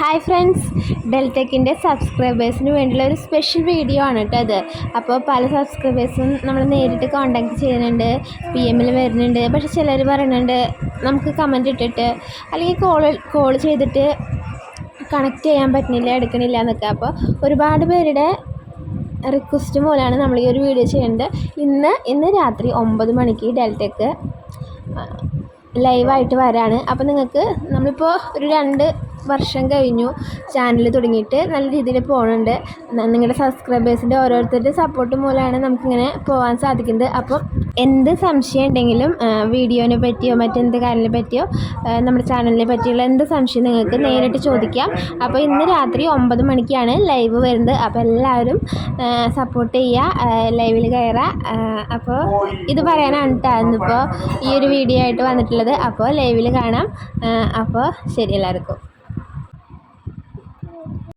Hi friends ഡെൽടെക്കിന്റെ സബ്സ്ക്രൈബേഴ്സിന് വേണ്ടിയുള്ള ഒരു special video ആണ് കേട്ടോ അത് അപ്പോൾ പല സബ്സ്ക്രൈബേഴ്സും നമ്മൾ നേരിട്ട് കോണ്ടാക്ട് ചെയ്യുന്നുണ്ട് പി എമ്മിൽ വരുന്നുണ്ട്. പക്ഷെ ചിലർ പറയുന്നുണ്ട് നമുക്ക് കമന്റ് ഇട്ടിട്ട് അല്ലെങ്കിൽ കോൾ കോൾ ചെയ്തിട്ട് കണക്ട് ചെയ്യാൻ പറ്റുന്നില്ല എടുക്കണില്ല എന്നൊക്കെ. അപ്പോൾ ഒരുപാട് പേരുടെ റിക്വസ്റ്റ് മൂലമാണ് നമ്മൾ ഈ ഒരു വീഡിയോ ചെയ്യുന്നത് ഇന്ന് ഇന്ന് രാത്രി ഒമ്പത് മണിക്ക് ഡെൽറ്റക്ക് ലൈവായിട്ട് വരാണ്. അപ്പോൾ നിങ്ങൾക്ക് നമ്മളിപ്പോൾ ഒരു രണ്ട് വർഷം കഴിഞ്ഞു ചാനൽ തുടങ്ങിയിട്ട് നല്ല രീതിയിൽ പോകുന്നുണ്ട് നിങ്ങളുടെ സബ്സ്ക്രൈബേഴ്സിന്റെ ഓരോരുത്തരുടെ സപ്പോർട്ട് മൂലമാണ് നമുക്കിങ്ങനെ പോകാൻ സാധിക്കുന്നത്. അപ്പം എന്ത് സംശയം ഉണ്ടെങ്കിലും വീഡിയോനെ പറ്റിയോ മറ്റെന്ത് കാര്യത്തിനെ പറ്റിയോ നമ്മുടെ ചാനലിനെ പറ്റിയുള്ള എന്ത് സംശയം നിങ്ങൾക്ക് നേരിട്ട് ചോദിക്കാം. അപ്പോൾ ഇന്ന് രാത്രി ഒമ്പത് മണിക്കാണ് ലൈവ് വരുന്നത്. അപ്പോൾ എല്ലാവരും സപ്പോർട്ട് ചെയ്യുക ലൈവിൽ കയറുക അപ്പോൾ ഇത് പറയാനാണ് കേട്ടോ ഇന്നിപ്പോൾ ഈ ഒരു വീഡിയോ ആയിട്ട് വന്നിട്ടുള്ളത്. അപ്പോൾ ലൈവിൽ കാണാം. അപ്പോൾ ശരി എല്ലാവർക്കും.